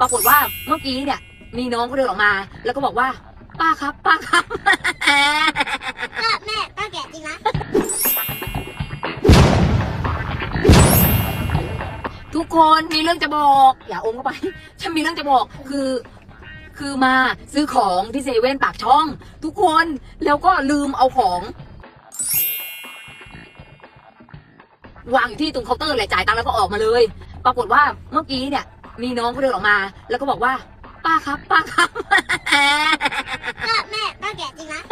ปรากฏว่าเมื่อกี้เนี่ย มีน้องก็เดินออกมา แล้วก็บอกว่า ป้าครับ ป้าครับก็แม่ก็แกะจริงนะทุกคนมีเรื่องจะบอก อย่าอมเข้าไป ฉันมีเรื่องจะบอกคือ คือมาซื้อของที่เซเว่นปากช่อง ทุกคนแล้วก็ลืมเอาของวางอยู่ที่ตรงเคาน์เตอร์แหละจ่ายตังค์แล้วก็ออกมาเลย ปรากฏว่าเมื่อกี้เนี่ย มีน้องเขาเดินออกมา แล้วก็บอกว่า ป้าครับป้าครับก็แม่ก็แกะจริงนะ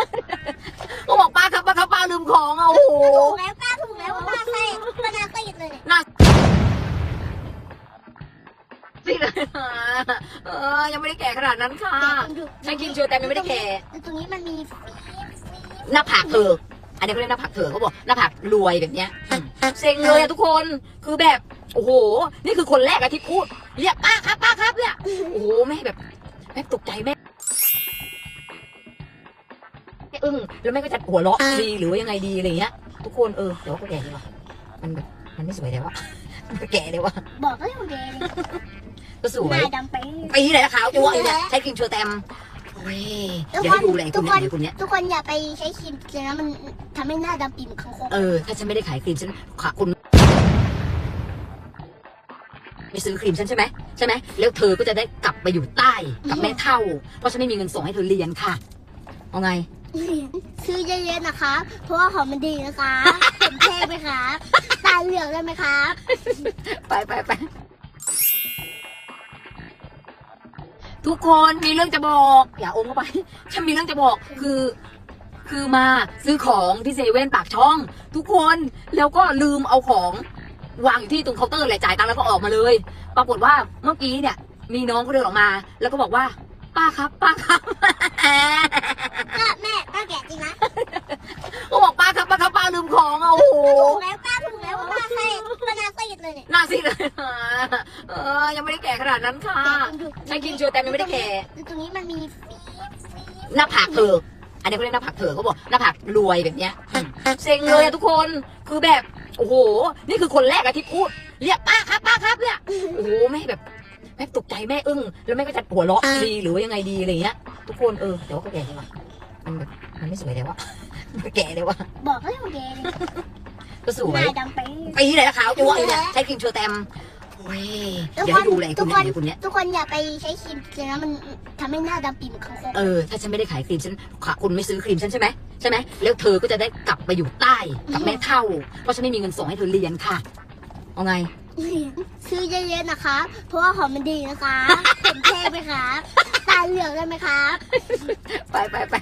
ก็บอกป้าครับป้าครับป้าลืมของอะโอ้โหถูกแล้วป้าถูกแล้วว่าป้าใส่ป้านาติดเลยเนี่ยน่าสิเลยเออยังไม่ได้แก่ขนาดนั้นค่ะแกะจริงถูกฉันกินเชอร์แตมยังไม่ได้แก่แต่ตรงนี้มันมีหน้าผากเธออันนี้เขาเรียกหน้าผากเธอเขาบอกหน้าผากรวยแบบเนี้ยอืมเซ็งเลยอะทุกคนคือแบบ โอ้โห นี่คือคนแรกอะที่พูด เรียกป้าครับป้าครับเนี่ย โอ้โหแม่แบบแม่ตกใจแม่แม่อึ้งแล้วแม่ก็จะหัวเราะดีหรือว่ายังไงดีอะไรเงี้ย ทุกคนเออเดี๋ยวก็แก่เลยว่ะมันแบบมันไม่สวยแล้วอะมันก็แก่เลยว่ะบอกก็ยังแดงก็สหวยน้าดำไปปีไหนละขาวจัวะอยู่เนี่ยใช้ครีมเชอร์แตมโอ้ยเดี๋ยวให้ดูเลยไอ้คนเนี้ยไอ้คนเนี้ยทุกคนอย่าไปใช้ครีมเลยนะมันทำให้หน้าดำปีเหมือนคังคกเออ ถ้าฉันไม่ได้ขายครีมฉันขาคุณ ไม่ซื้อครีมฉันใช่ไหมใช่ไหมแล้วเธอก็จะได้กลับไปอยู่ใต้กับแม่เท่า เพราะฉันไม่มีเงินส่งให้เธอเรียนค่ะเอาไง ซื้อเยอะๆนะคะเพราะว่าของมันดีนะคะผมเท่ไหมครับตาเหลืองได้ไหมครับ ไปไปไปทุกคนมีเรื่องจะบอก อย่าอมเข้าไป ฉันมีเรื่องจะบอกคือคือมาซื้อของที่เซเว่นปากช่อง ทุกคนแล้วก็ลืมเอาของ วางอยู่ที่ตรงเคาน์เตอร์แหละจ่ายตังค์แล้วก็ออกมาเลย ปรากฏว่าเมื่อกี้เนี่ย มีน้องเขาเดินออกมา แล้วก็บอกว่า ป้าครับ ป้าครับก็แม่ก็แกะจริงนะก็บอกป้าครับป้าครับป้าลืมของอะโอ้โหถูกแล้วป้าถูกแล้วว่าป้าใส่ป้านาติดเลยเนี่ยน่าสิเลยเออยังไม่ได้แก่ขนาดนั้นค่ะแกะจริงถูกฉันกินเชอร์แตมยังไม่ได้แก่แต่ตรงนี้มันมีหน้าผากเธออันนี้เขาเรียกหน้าผากเธอเขาบอกหน้าผากรวยแบบเนี้ยอืมเซ็งเลยอะทุกคนคือแบบ โอ้โห นี่คือคนแรกอะที่พูด เรียกป้าครับป้าครับเนี่ยโอ้โหแม่แบบแม่ตกใจแม่อึ้งแล้วแม่ก็จะหัวเราะดีหรือว่ายังไงดีอะไรเงี้ยทุกคนเออเดี๋ยวก็แก่เลยว่ะมันแบบมันไม่สวยแล้วอะมันก็แก่เลยว่ะบอกก็ยังแดงก็สหวยน้าดำไปปีไหนละขาวจัวะอยู่เนี่ยใช้ครีมเชอร์แตม โอ้ยเดี๋ยวให้ดูเลยไอ้คนเนี้ยไอ้คนเนี้ยทุกคนอย่าไปใช้ครีมเลยนะมันทำให้หน้าดำปีเหมือนคังคกเออ ถ้าฉันไม่ได้ขายครีมฉันขาคุณไม่ซื้อครีมฉันใช่ไหมใช่ไหมแล้วเธอก็จะได้กลับไปอยู่ใต้กับแม่เท่า เพราะฉันไม่มีเงินส่งให้เธอเรียนค่ะเอาไง ซื้อเยอะๆนะคะ เพราะว่าของมันดีนะคะผมเท่ไหมครับตาเหลืองได้ไหมครับไปไปไป